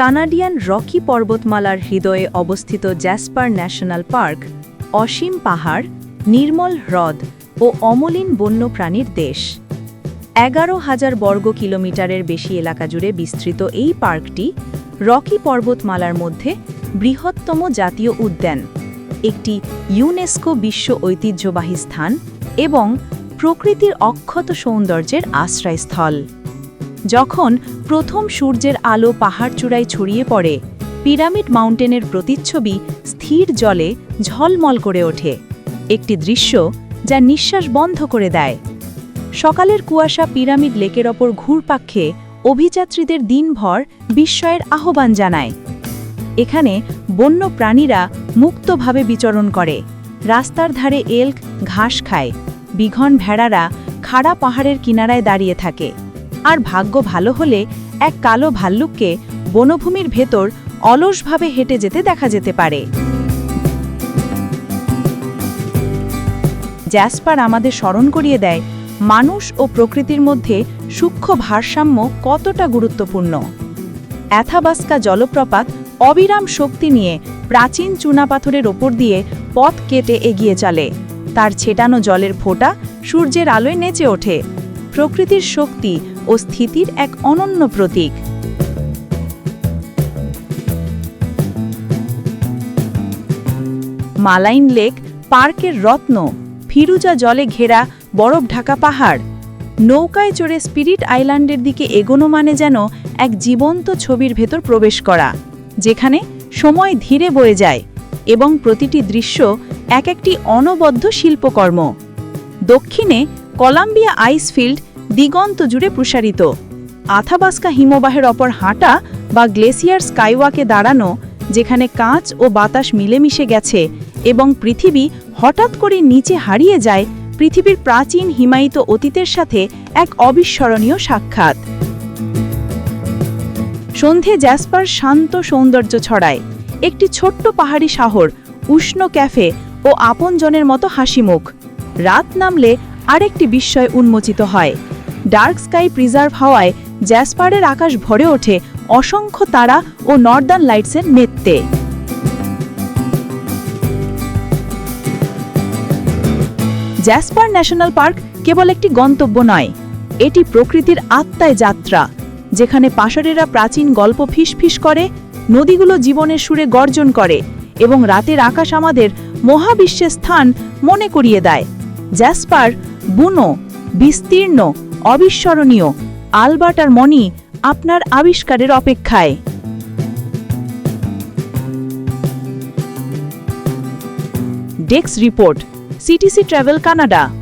Canadian Rocky পর্বতমালার হৃদয়ে অবস্থিত জ্যাসপার ন্যাশনাল পার্ক, অসীম পাহাড়, নির্মল হ্রদ ও অমলিন বন্যপ্রাণীর দেশ। এগারো হাজার বর্গ কিলোমিটারের বেশি এলাকা জুড়ে বিস্তৃত এই পার্কটি রকি পর্বতমালার মধ্যে বৃহত্তম জাতীয় উদ্যান, একটি ইউনেস্কো বিশ্ব ঐতিহ্যবাহী স্থান এবং প্রকৃতির অক্ষত সৌন্দর্যের আশ্রয়স্থল। যখন প্রথম সূর্যের আলো পাহাড়চূড়ায় ছড়িয়ে পড়ে, পিরামিড মাউন্টেনের প্রতিচ্ছবি স্থির জলে ঝলমল করে ওঠে। একটি দৃশ্য যা নিঃশ্বাস বন্ধ করে দেয়। সকালের কুয়াশা পিরামিড লেকের ওপর ঘুরপাক্ষে অভিযাত্রীদের দিনভর বিস্ময়ের আহ্বান জানায়। এখানে বন্য প্রাণীরা মুক্তভাবে বিচরণ করে, রাস্তার ধারে এল্ক ঘাস খায়, বিঘন ভেড়ারা খাড়া পাহাড়ের কিনারায় দাঁড়িয়ে থাকে। আর ভাগ্য ভালো হলে এক কালো ভাল্লুককে বনভূমির ভেতর অলসভাবে হেঁটে যেতে দেখা যেতে পারে। জ্যাসপার আমাদের স্মরণ করিয়ে দেয়, মানুষ ও প্রকৃতির মধ্যে সূক্ষ্ম ভারসাম্য কতটা গুরুত্বপূর্ণ। অ্যাথাবাস্কা জলপ্রপাত অবিরাম শক্তি নিয়ে প্রাচীন চুনাপাথরের ওপর দিয়ে পথ কেটে এগিয়ে চলে। তার ছেটানো জলের ফোঁটা সূর্যের আলোয় নেচে ওঠে। প্রকৃতির শক্তি ও স্থিতির এক অনন্য প্রতীক। মালাইন লেক, পার্কের রত্ন, ফিরুজা জলে ঘেরা বরফ ঢাকা পাহাড়। নৌকায় চড়ে স্পিরিট আইল্যান্ডের দিকে এগোনো মানে যেন এক জীবন্ত ছবির ভেতর প্রবেশ করা, যেখানে সময় ধীরে বয়ে যায় এবং প্রতিটি দৃশ্য এক একটি অনবদ্য শিল্পকর্ম। দক্ষিণে কলাম্বিয়া আইসফিল্ড দিগন্ত জুড়ে প্রসারিত। আথাবাস্কা হিমবাহের অপর হাঁটা বা গ্লেসিয়ার স্কাইওয়াকে দাঁড়ানো, যেখানে কাঁচ ও বাতাস মিলেমিশে গেছে এবং পৃথিবী হঠাৎ করে নিচে হারিয়ে যায়, পৃথিবীর প্রাচীন হিমায়িত অতীতের সাথে এক অবিস্মরণীয় সাক্ষাৎ। সন্ধে জ্যাসপার শান্ত সৌন্দর্য ছড়ায়। একটি ছোট্ট পাহাড়ি শহর, উষ্ণ ক্যাফে ও আপনজনের মতো হাসিমুখ। রাত নামলে আরেকটি বিস্ময় উন্মোচিত হয়। ডার্ক স্কাই প্রিজার্ভ হওয়ায় জ্যাসপারের আকাশ ভরে ওঠে অসংখ্য তারা ও নর্দার্ন লাইটসের নেত্তে জ্যাসপার ন্যাশনাল পার্ক কেবল একটি গন্তব্য নয়, এটি প্রকৃতির আত্মায় যাত্রা, যেখানে পাশারেরা প্রাচীন গল্প ফিসফিস করে, নদীগুলো জীবনের সুরে গর্জন করে এবং রাতের আকাশ আমাদের মহাবিশ্বের স্থান মনে করিয়ে দেয়। জ্যাসপার বুনো, বিস্তীর্ণ অবিস্মরণীয়। আলবার্ট আর মনি আপনার আবিষ্কারের অপেক্ষায়। ডেক্স রিপোর্ট সিটিসি ট্রাভেল কানাডা।